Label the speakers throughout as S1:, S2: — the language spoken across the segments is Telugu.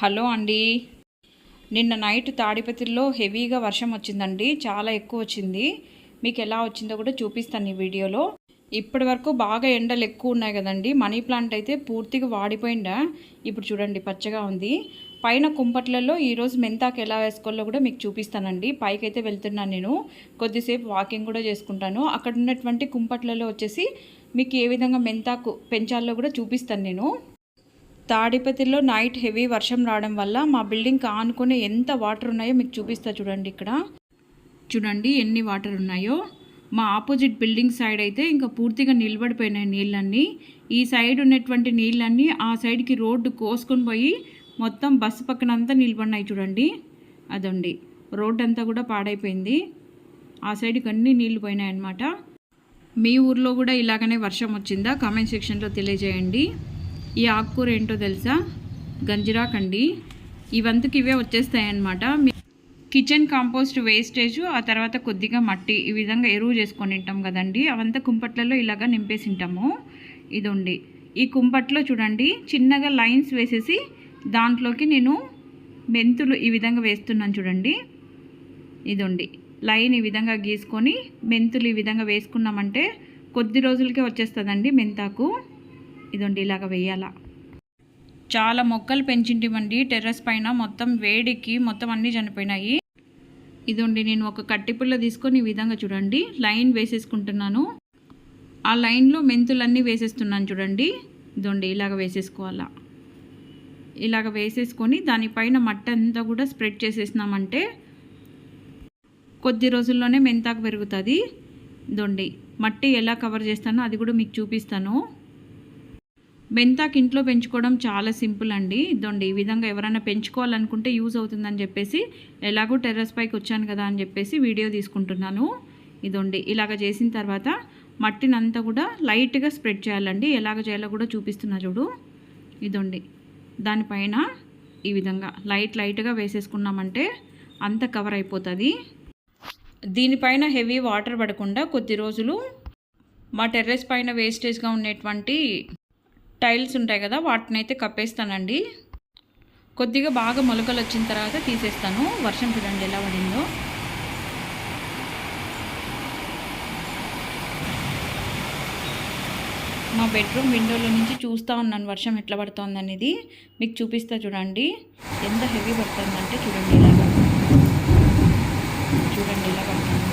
S1: హలో అండి. నిన్న నైట్ తాడిపత్రిలో హెవీగా వర్షం వచ్చిందండి. చాలా ఎక్కువ వచ్చింది. మీకు ఎలా వచ్చిందో కూడా చూపిస్తాను ఈ వీడియోలో. ఇప్పటి వరకు బాగా ఎండలు ఎక్కువ ఉన్నాయి కదండి. మనీ ప్లాంట్ అయితే పూర్తిగా వాడిపోయిందా? ఇప్పుడు చూడండి పచ్చగా ఉంది. పైన కుంపట్లలో ఈరోజు మెంతాకు ఎలా వేసుకోవాలో కూడా మీకు చూపిస్తానండి. పైకి అయితే వెళ్తున్నాను నేను. కొద్దిసేపు వాకింగ్ కూడా చేసుకుంటాను. అక్కడ ఉన్నటువంటి కుంపట్లలో వచ్చేసి మీకు ఏ విధంగా మెంతాకు పెంచాలో కూడా చూపిస్తాను నేను. తాడిపతిలో నైట్ హెవీ వర్షం రావడం వల్ల మా బిల్డింగ్ ఆనుకునే ఎంత వాటర్ ఉన్నాయో మీకు చూపిస్తా చూడండి ఇక్కడ. చూడండి ఎన్ని వాటర్ ఉన్నాయో. మా ఆపోజిట్ బిల్డింగ్ సైడ్ అయితే ఇంకా పూర్తిగా నిలబడిపోయినాయి నీళ్ళన్నీ. ఈ సైడ్ ఉన్నటువంటి నీళ్ళన్నీ ఆ సైడ్కి రోడ్డు కోసుకొని పోయి మొత్తం బస్సు పక్కన అంతా నిలబడినాయి చూడండి. అదండి. రోడ్ అంతా కూడా పాడైపోయింది. ఆ సైడ్కి అన్ని నీళ్ళు పోయినాయి అన్నమాట మీ ఊర్లో కూడా ఇలాగనే వర్షం వచ్చిందా? కామెంట్ సెక్షన్లో తెలియజేయండి. ఈ ఆకుకూర ఏంటో తెలుసా? గంజిరాకండి ఇవంతకు ఇవే వచ్చేస్తాయన్నమాట. మీ కిచెన్ కాంపోస్ట్ వేస్టేజ్ ఆ తర్వాత కొద్దిగా మట్టి ఈ విధంగా ఎరువు చేసుకొని తింటాం కదండి. అవంతా కుంపట్లలో ఇలాగా నింపేసి ఉంటాము ఇదండి. ఈ కుంపట్లో చూడండి చిన్నగా లైన్స్ వేసేసి దాంట్లోకి నేను మెంతులు ఈ విధంగా వేస్తున్నాను చూడండి. ఇదండి. లైన్ ఈ విధంగా గీసుకొని మెంతులు ఈ విధంగా వేసుకున్నామంటే కొద్ది రోజులకే వచ్చేస్తుందండి మెంతాకు. ఇదండి ఇలాగ వేయాలా. చాలా మొక్కలు పెంచింటిమండి టెర్రస్ పైన మొత్తం వేడికి మొత్తం అన్నీ చనిపోయినాయి. ఇదండి నేను ఒక కట్టిపుల్ల తీసుకొని ఈ విధంగా చూడండి. లైన్ వేసేసుకుంటున్నాను. ఆ లైన్లో మెంతులన్నీ వేసేస్తున్నాను చూడండి. ఇదండి ఇలాగ వేసేసుకోవాలా. ఇలాగ వేసేసుకొని దానిపైన మట్టి అంతా కూడా స్ప్రెడ్ చేసేసినామంటే కొద్ది రోజుల్లోనే మెంతాకు పెరుగుతుంది. దొండి మట్టి ఎలా కవర్ చేస్తానో అది కూడా మీకు చూపిస్తాను. మెంతాకి ఇంట్లో పెంచుకోవడం చాలా సింపుల్ అండి. ఇదండి ఈ విధంగా ఎవరైనా పెంచుకోవాలనుకుంటే యూజ్ అవుతుందని చెప్పేసి ఎలాగో టెర్రస్ పైకి వచ్చాను కదా అని చెప్పేసి వీడియో తీసుకుంటున్నాను. ఇదండి ఇలాగ చేసిన తర్వాత మట్టిని అంతా కూడా లైట్గా స్ప్రెడ్ చేయాలండి. ఎలాగ చేయాలో కూడా చూపిస్తున్నా చూడు. ఇదండి దానిపైన ఈ విధంగా లైట్ లైట్గా వేసేసుకున్నామంటే అంత కవర్ అయిపోతుంది. దీనిపైన హెవీ వాటర్ పడకుండా కొద్ది రోజులు మా టెర్రస్ పైన వేస్టేజ్గా ఉండేటువంటి టైల్స్ ఉంటాయి కదా వాటిని అయితే కప్పేస్తానండి. కొద్దిగా బాగా మొలకలు వచ్చిన తర్వాత తీసేస్తాను. వర్షం చూడండి ఎలా పడిందో. మా బెడ్రూమ్ విండోలో నుంచి చూస్తూ ఉన్నాను వర్షం ఎట్లా పడుతుంది అనేది మీకు చూపిస్తా చూడండి. ఎంత హెవీ పడుతుందంటే చూడండి చూడండి ఇలా పడుతుంది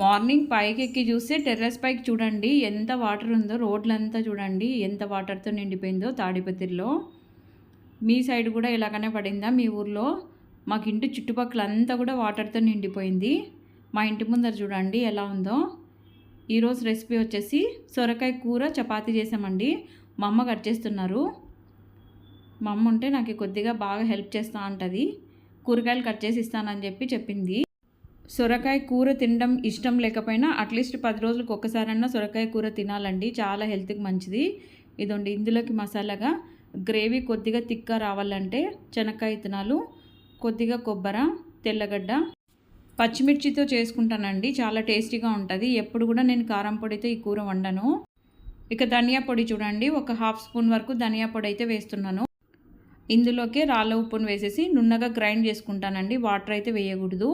S1: మార్నింగ్ పైకి ఎక్కి చూస్తే టెర్రస్ పైకి చూడండి ఎంత వాటర్ ఉందో రోడ్లంతా చూడండి ఎంత వాటర్తో నిండిపోయిందో తాడిపత్రిలో. మీ సైడ్ కూడా ఇలాగనే పడిందా? మీ ఊర్లో మాకు ఇంటి చుట్టుపక్కల అంతా కూడా వాటర్తో నిండిపోయింది. మా ఇంటి ముందర చూడండి ఎలా ఉందో. ఈరోజు రెసిపీ వచ్చేసి సొరకాయ కూర చపాతీ చేసామండి. మా అమ్మ కట్ చేస్తున్నారు. మా అమ్మ ఉంటే నాకు కొద్దిగా బాగా హెల్ప్ చేస్తూ ఉంటుంది కూరగాయలు కట్ చేసి ఇస్తానని చెప్పి చెప్పింది. సొరకాయ కూర తినడం ఇష్టం లేకపోయినా అట్లీస్ట్ పది రోజులకు ఒక్కసారన్నా సొరకాయ కూర తినాలండి. చాలా హెల్త్కి మంచిది. ఇదండి ఇందులోకి మసాలాగా గ్రేవీ కొద్దిగా తిక్క రావాలంటే శనక్కాయ విత్తనాలు కొద్దిగా కొబ్బర తెల్లగడ్డ పచ్చిమిర్చితో చేసుకుంటానండి. చాలా టేస్టీగా ఉంటుంది. ఎప్పుడు కూడా నేను కారం పొడితో ఈ కూర వండను. ఇక ధనియా పొడి చూడండి. ఒక హాఫ్ స్పూన్ వరకు ధనియా పొడి అయితే వేస్తున్నాను. ఇందులోకి రాళ్ళ ఉప్పును వేసేసి నున్నగా గ్రైండ్ చేసుకుంటానండి. వాటర్ అయితే వేయకూడదు.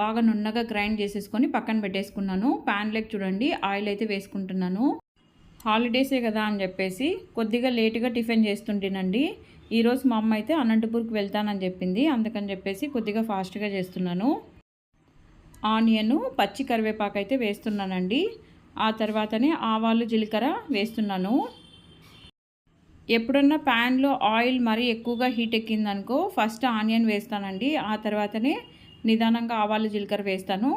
S1: బాగా నున్నగా గ్రైండ్ చేసేసుకొని పక్కన పెట్టేసుకున్నాను. ప్యాన్లోకి చూడండి ఆయిల్ అయితే వేసుకుంటున్నాను. హాలిడేసే కదా అని చెప్పేసి కొద్దిగా లేటుగా టిఫిన్ చేస్తుంటేనండి. ఈరోజు మా అమ్మ అయితే అనంతపూర్కి వెళ్తానని చెప్పింది. అందుకని చెప్పేసి కొద్దిగా ఫాస్ట్గా చేస్తున్నాను. ఆనియన్ పచ్చి కరివేపాకు అయితే వేస్తున్నానండి. ఆ తర్వాతనే ఆవాలు జీలకర్ర వేస్తున్నాను. ఎప్పుడన్నా ప్యాన్లో ఆయిల్ మరీ ఎక్కువగా హీట్ ఎక్కిందనుకో ఫస్ట్ ఆనియన్ వేస్తానండి. ఆ తర్వాతనే నిదానంగా ఆవాలు జీలకర్ర వేస్తాను.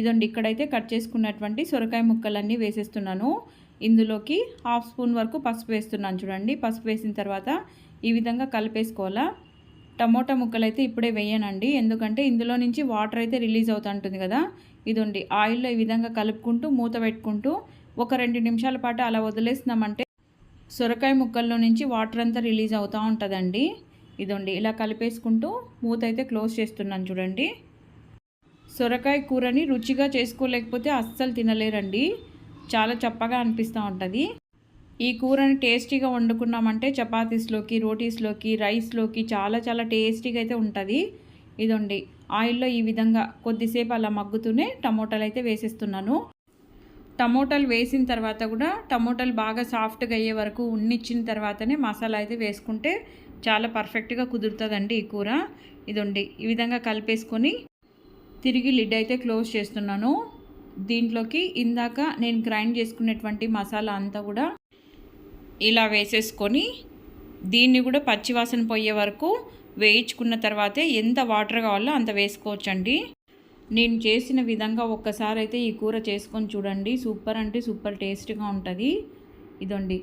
S1: ఇదండి ఇక్కడైతే కట్ చేసుకున్నటువంటి సొరకాయ ముక్కలన్నీ వేసేస్తున్నాను. ఇందులోకి హాఫ్ స్పూన్ వరకు పసుపు వేస్తున్నాను చూడండి. పసుపు వేసిన తర్వాత ఈ విధంగా కలిపేసుకోవాలా. టమోటా ముక్కలు అయితే ఇప్పుడే వేయనండి. ఎందుకంటే ఇందులో నుంచి వాటర్ అయితే రిలీజ్ అవుతుంటుంది కదా. ఇదండి ఆయిల్లో ఈ విధంగా కలుపుకుంటూ మూత పెట్టుకుంటూ ఒక రెండు నిమిషాల పాటు అలా వదిలేస్తున్నామంటే సొరకాయ ముక్కల్లో నుంచి వాటర్ అంతా రిలీజ్ అవుతూ ఉంటుందండి. ఇదండి ఇలా కలిపేసుకుంటూ మూత అయితే క్లోజ్ చేస్తున్నాను చూడండి. సొరకాయ కూరని రుచిగా చేసుకోలేకపోతే అస్సలు తినలేరండి. చాలా చప్పగా అనిపిస్తూ ఉంటుంది. ఈ కూరని టేస్టీగా వండుకున్నామంటే చపాతీస్లోకి రోటీస్లోకి రైస్లోకి చాలా చాలా టేస్టీగా అయితే ఉంటుంది. ఇదండి ఆయిల్లో ఈ విధంగా కొద్దిసేపు అలా మగ్గుతూనే టమోటాలు అయితే వేసేస్తున్నాను. టమోటాలు వేసిన తర్వాత కూడా టమోటాలు బాగా సాఫ్ట్గా అయ్యే వరకు ఉన్నిచ్చిన తర్వాతనే మసాలా అయితే వేసుకుంటే చాలా పర్ఫెక్ట్గా కుదురుతుందండి ఈ కూర. ఇదండి ఈ విధంగా కలిపేసుకొని తిరిగి లిడ్ అయితే క్లోజ్ చేస్తున్నాను. దీంట్లోకి ఇందాక నేను గ్రైండ్ చేసుకునేటువంటి మసాలా అంతా కూడా ఇలా వేసేసుకొని దీన్ని కూడా పచ్చివాసన పోయే వరకు వేయించుకున్న తర్వాతే ఎంత వాటర్ కావాలో అంత వేసుకోవచ్చండి. నేను చేసిన విధంగా ఒక్కసారి అయితే ఈ కూర చేసుకొని చూడండి. సూపర్ అంటే సూపర్ టేస్ట్గా ఉంటుంది. ఇదండి.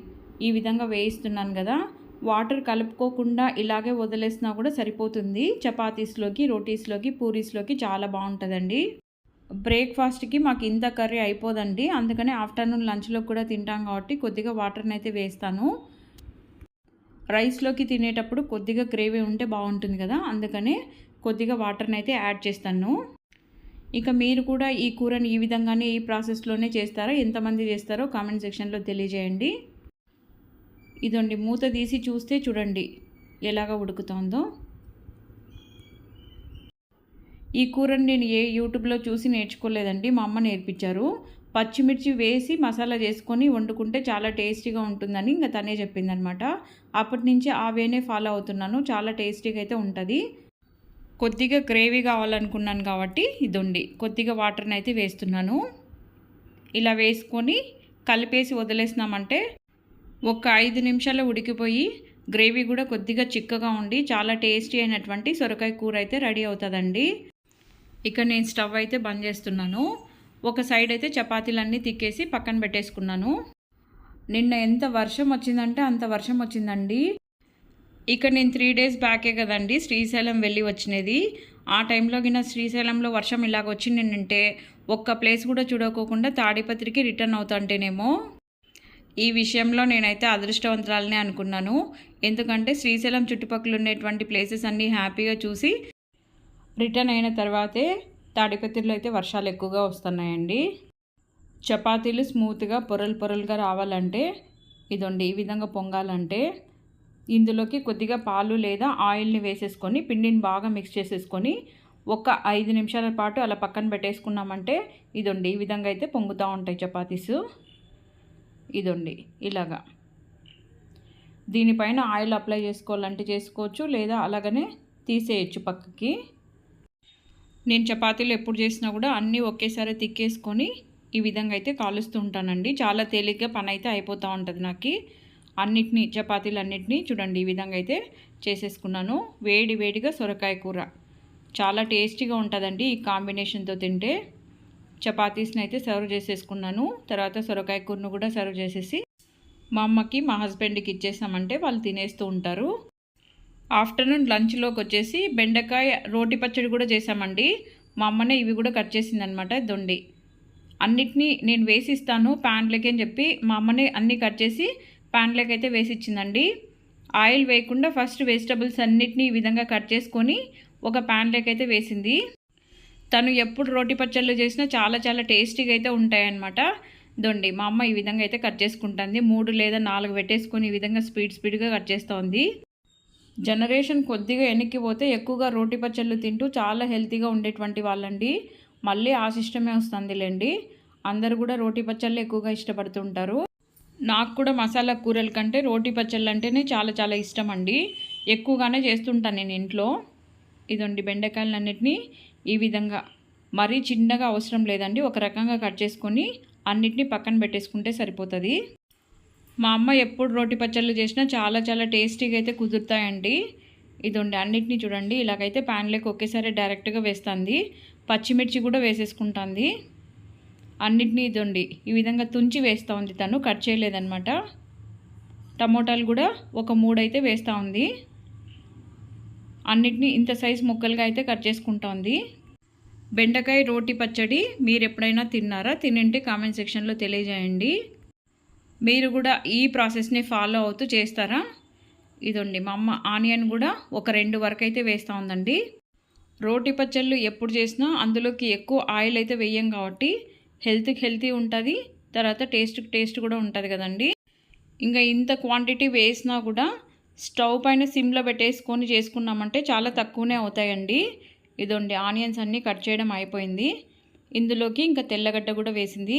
S1: ఈ విధంగా వేయిస్తున్నాను కదా. వాటర్ కలుపుకోకుండా ఇలాగే వదిలేసినా కూడా సరిపోతుంది. చపాతీస్లోకి రోటీస్లోకి పూరీస్లోకి చాలా బాగుంటుందండి. బ్రేక్ఫాస్ట్కి మాకు ఇంత కర్రీ అయిపోదండి. అందుకనే ఆఫ్టర్నూన్ లంచ్లో కూడా తింటాం కాబట్టి కొద్దిగా వాటర్ని అయితే వేస్తాను. రైస్లోకి తినేటప్పుడు కొద్దిగా గ్రేవీ ఉంటే బాగుంటుంది కదా అందుకనే కొద్దిగా వాటర్ని అయితే యాడ్ చేస్తాను. ఇక మీరు కూడా ఈ కూరని ఈ విధంగానే ఈ ప్రాసెస్లోనే చేస్తారా? ఎంతమంది చేస్తారో కామెంట్ సెక్షన్లో తెలియజేయండి. ఇదండి మూత తీసి చూస్తే చూడండి ఎలాగ ఉడుకుతోందో. ఈ కూరని నేను ఏ యూట్యూబ్లో చూసి నేర్చుకోలేదండి మా అమ్మ నేర్పించారు. పచ్చిమిర్చి వేసి మసాలా చేసుకొని వండుకుంటే చాలా టేస్టీగా ఉంటుందని ఇంకా తనే చెప్పిందనమాట. అప్పటి నుంచి ఆ వేనే ఫాలో అవుతున్నాను చాలా టేస్టీగా అయితే ఉంటుంది. కొద్దిగా గ్రేవీ కావాలనుకున్నాను కాబట్టి ఇదండి కొద్దిగా వాటర్ని అయితే వేస్తున్నాను. ఇలా వేసుకొని కలిపేసి వదిలేసినామంటే ఒక ఐదు నిమిషాలు ఉడికిపోయి గ్రేవీ కూడా కొద్దిగా చిక్కగా ఉండి చాలా టేస్టీ అయినటువంటి సొరకాయ కూర అయితే రెడీ అవుతుందండి. ఇక నేను స్టవ్ అయితే బంద్ చేస్తున్నాను. ఒక సైడ్ అయితే చపాతీలన్నీ తిక్కేసి పక్కన పెట్టేసుకున్నాను. నిన్న ఎంత వర్షం వచ్చిందంటే అంత వర్షం వచ్చిందండి. ఇక నేను త్రీ డేస్ బ్యాకే కదండి శ్రీశైలం వెళ్ళి వచ్చినది. ఆ టైంలో గిన శ్రీశైలంలో వర్షం ఇలాగ వచ్చిందంటే ఒక్క ప్లేస్ కూడా చూడకోకుండా తాడిపత్రికి రిటర్న్ అవుతాంటేనేమో. ఈ విషయంలో నేనైతే అదృష్టవంతురాలనే అనుకున్నాను. ఎందుకంటే శ్రీశైలం చుట్టుపక్కల ఉండేటువంటి ప్లేసెస్ అన్నీ హ్యాపీగా చూసి రిటర్న్ అయిన తర్వాతే తాడిపత్రిలో అయితే వర్షాలు ఎక్కువగా వస్తున్నాయండి. చపాతీలు స్మూత్గా పొరలు పొరలుగా రావాలంటే ఇదండి ఈ విధంగా పొంగాలంటే ఇందులోకి కొద్దిగా పాలు లేదా ఆయిల్ని వేసేసుకొని పిండిని బాగా మిక్స్ చేసేసుకొని ఒక ఐదు నిమిషాల పాటు అలా పక్కన పెట్టేసుకున్నామంటే ఇదండి ఈ విధంగా అయితే పొంగుతూ ఉంటాయి చపాతీస్. ఇదండి ఇలాగా. దీనిపైన ఆయిల్ అప్లై చేసుకోవాలంటే చేసుకోవచ్చు లేదా అలాగనే తీసేయచ్చు పక్కకి. నేను చపాతీలు ఎప్పుడు చేసినా కూడా అన్నీ ఒకేసారి తిక్కేసుకొని ఈ విధంగా అయితే కాలుస్తూ ఉంటానండి. చాలా తేలిగ్గా పని అయితే అయిపోతూ ఉంటుంది నాకు. అన్నిటినీ చపాతీలు అన్నిటినీ చూడండి ఈ విధంగా అయితే చేసేసుకున్నాను. వేడి వేడిగా సొరకాయ కూర. చాలా టేస్టీగా ఉంటుందండి ఈ కాంబినేషన్తో తింటే. చపాతీస్ని అయితే సర్వ్ చేసేసుకున్నాను. తర్వాత సొరకాయ కూరను కూడా సర్వ్ చేసేసి మా అమ్మకి మా హస్బెండ్కి ఇచ్చేసామంటే వాళ్ళు తినేస్తూ ఉంటారు. ఆఫ్టర్నూన్ లంచ్లోకి వచ్చేసి బెండకాయ రోటి పచ్చడి కూడా చేసామండి. మా అమ్మనే ఇవి కూడా కట్ చేసిందనమాట దొండి. అన్నిటినీ నేను వేసిస్తాను ప్యాన్లకి అని చెప్పి మా అమ్మనే అన్నీ కట్ చేసి ప్యాన్లకి అయితే వేసి ఇచ్చిందండి ఆయిల్ వేయకుండా ఫస్ట్ వెజిటబుల్స్ అన్నిటినీ ఈ విధంగా కట్ చేసుకొని ఒక ప్యాన్లోకి అయితే వేసింది. తను ఎప్పుడు రోటి పచ్చళ్ళు చేసినా చాలా చాలా టేస్టీగా అయితే ఉంటాయన్నమాట దొండి. మా అమ్మ ఈ విధంగా అయితే కట్ చేసుకుంటుంది. మూడు లేదా నాలుగు పెట్టేసుకొని ఈ విధంగా స్పీడ్ స్పీడ్గా కట్ చేస్తోంది. జనరేషన్ కొద్దిగా వెనక్కి పోతే ఎక్కువగా రోటి పచ్చళ్ళు తింటూ చాలా హెల్తీగా ఉండేటువంటి వాళ్ళండి. మళ్ళీ ఆ సిస్టమే వస్తుందిలేండి. అందరు కూడా రోటి పచ్చళ్ళు ఎక్కువగా ఇష్టపడుతుంటారు. నాకు కూడా మసాలా కూరల కంటే రోటి పచ్చళ్ళు అంటేనే చాలా చాలా ఇష్టం అండి ఎక్కువగానే చేస్తుంటాను నేను ఇంట్లో. ఇదండి బెండకాయలన్నిటినీ ఈ విధంగా. మరీ చిన్నగా అవసరం లేదండి. ఒక రకంగా కట్ చేసుకొని అన్నిటినీ పక్కన పెట్టేసుకుంటే సరిపోతుంది. మా అమ్మ ఎప్పుడు రోటి పచ్చళ్ళు చేసినా చాలా చాలా టేస్టీగా అయితే కుదురుతాయండి. ఇదండి అన్నిటినీ చూడండి. ఇలాగైతే ప్యాన్లోకి ఒకేసారి డైరెక్ట్గా వేస్తుంది. పచ్చిమిర్చి కూడా వేసేసుకుంటుంది. అన్నిటినీ ఇదండి ఈ విధంగా తుంచి వేస్తూ ఉంది తను. కట్ చేయలేదనమాట టమోటాలు కూడా ఒక మూడైతే వేస్తూ ఉంది. అన్నిటినీ ఇంత సైజ్ ముక్కలుగా అయితే కట్ చేసుకుంటా ఉంది బెండకాయ రోటి పచ్చడి మీరు ఎప్పుడైనా తిన్నారా? తినంటే కామెంట్ సెక్షన్లో తెలియజేయండి. మీరు కూడా ఈ ప్రాసెస్ని ఫాలో అవుతూ చేస్తారా? ఇదండి మా అమ్మ ఆనియన్ కూడా ఒక రెండు వరకు అయితే వేస్తూ ఉందండి. రోటి పచ్చళ్ళు ఎప్పుడు చేసినా అందులోకి ఎక్కువ ఆయిల్ అయితే వేయం కాబట్టి హెల్త్కి హెల్తీ ఉంటుంది తర్వాత టేస్ట్ టేస్ట్ కూడా ఉంటుంది కదండి. ఇంకా ఇంత క్వాంటిటీ వేసినా కూడా స్టవ్ పైన సిమ్లో పెట్టేసుకొని చేసుకున్నామంటే చాలా తక్కువనే అవుతాయండి. ఇదండి ఆనియన్స్ అన్నీ కట్ చేయడం అయిపోయింది. ఇందులోకి ఇంకా తెల్లగడ్డ కూడా వేసింది.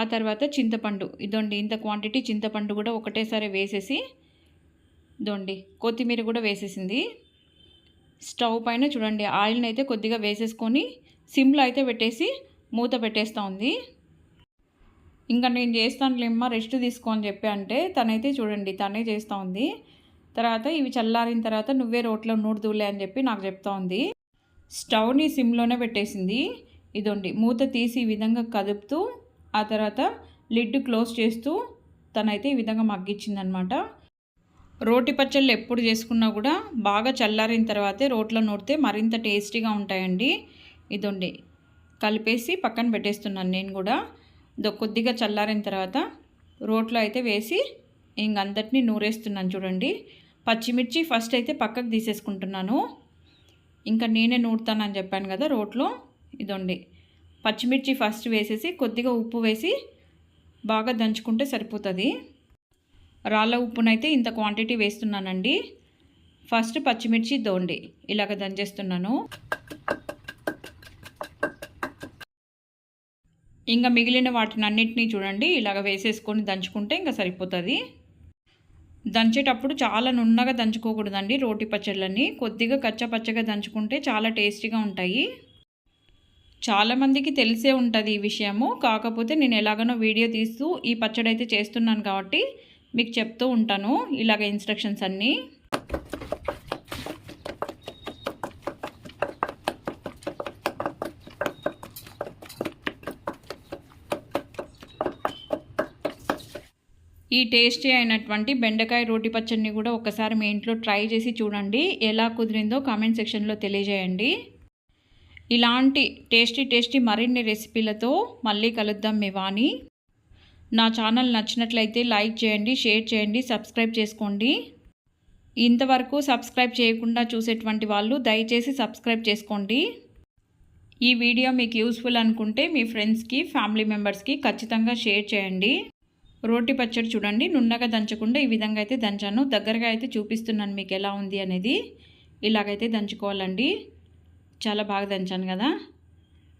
S1: ఆ తర్వాత చింతపండు ఇదండి ఇంత క్వాంటిటీ చింతపండు కూడా ఒకటేసారి వేసేసి ఇదండి కొత్తిమీర కూడా వేసేసింది. స్టవ్ పైన చూడండి ఆయిల్ని అయితే కొద్దిగా వేసేసుకొని సిమ్లో అయితే పెట్టేసి మూత పెట్టేస్తూ ఉంది. ఇంకా నేను చేస్తానులేమ్మా రెస్ట్ తీసుకో అని చెప్పి అంటే తనైతే చూడండి తనే చేస్తూ ఉంది. తర్వాత ఇవి చల్లారిన తర్వాత నువ్వే రోట్లో నూడుదూలే అని చెప్పి నాకు చెప్తా ఉంది. స్టవ్ని సిమ్లోనే పెట్టేసింది. ఇదండి మూత తీసి ఈ విధంగా కదుపుతూ ఆ తర్వాత లిడ్ క్లోజ్ చేస్తూ తనైతే ఈ విధంగా మగ్గించిందనమాట రోటి పచ్చళ్ళు ఎప్పుడు చేసుకున్నా కూడా బాగా చల్లారిన తర్వాతే రోట్లో నూడితే మరింత టేస్టీగా ఉంటాయండి. ఇదండి కలిపేసి పక్కన పెట్టేస్తున్నాను నేను కూడా. కొద్దిగా చల్లారిన తర్వాత రోట్లో అయితే వేసి ఇంకంతటినీ నూరేస్తున్నాను చూడండి. పచ్చిమిర్చి ఫస్ట్ అయితే పక్కకు తీసేసుకుంటున్నాను. ఇంకా నేనే నూరుతానని చెప్పాను కదా రోట్లో. ఇదండి. పచ్చిమిర్చి ఫస్ట్ వేసేసి కొద్దిగా ఉప్పు వేసి బాగా దంచుకుంటే సరిపోతుంది. రాళ్ళ ఉప్పునైతే ఇంత క్వాంటిటీ వేస్తున్నానండి. ఫస్ట్ పచ్చిమిర్చి దోండి ఇలాగ దంచేస్తున్నాను. ఇంకా మిగిలిన వాటిని అన్నిటినీ చూడండి ఇలాగ వేసేసుకొని దంచుకుంటే ఇంకా సరిపోతుంది. దంచేటప్పుడు చాలా నున్నగా దంచుకోకూడదండి రోటి పచ్చళ్ళని. కొద్దిగా కచ్చపచ్చగా దంచుకుంటే చాలా టేస్టీగా ఉంటాయి. చాలామందికి తెలిసే ఉంటుంది ఈ విషయము. కాకపోతే నేను ఎలాగనో వీడియో తీస్తూ ఈ పచ్చడి అయితే చేస్తున్నాను కాబట్టి మీకు చెప్తూ ఉంటాను ఇలాగ ఇన్స్ట్రక్షన్స్ అన్నీ. ఈ టేస్టీ అయినటువంటి బెండకాయ రోటి పచ్చడిని కూడా ఒకసారి మీ ఇంట్లో ట్రై చేసి చూడండి. ఎలా కుదిరిందో కామెంట్ సెక్షన్లో తెలియజేయండి. ఇలాంటి టేస్టీ టేస్టీ మరిన్ని రెసిపీలతో మళ్ళీ కలుద్దాం మీ వాణి. నా ఛానల్ నచ్చినట్లయితే లైక్ చేయండి షేర్ చేయండి సబ్స్క్రైబ్ చేసుకోండి. ఇంతవరకు సబ్స్క్రైబ్ చేయకుండా చూసేటువంటి వాళ్ళు దయచేసి సబ్స్క్రైబ్ చేసుకోండి. ఈ వీడియో మీకు యూస్ఫుల్ అనుకుంటే మీ ఫ్రెండ్స్కి ఫ్యామిలీ మెంబర్స్కి ఖచ్చితంగా షేర్ చేయండి. రోటి పచ్చడి చూడండి. నున్నగా దంచకుండా ఈ విధంగా అయితే దంచాను. దగ్గరగా అయితే చూపిస్తున్నాను మీకు ఎలా ఉంది అనేది. ఇలాగైతే దంచుకోవాలండి. చాలా బాగా దంచాను కదా.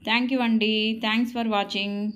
S1: థ్యాంక్ యూ అండి. Thanks for watching.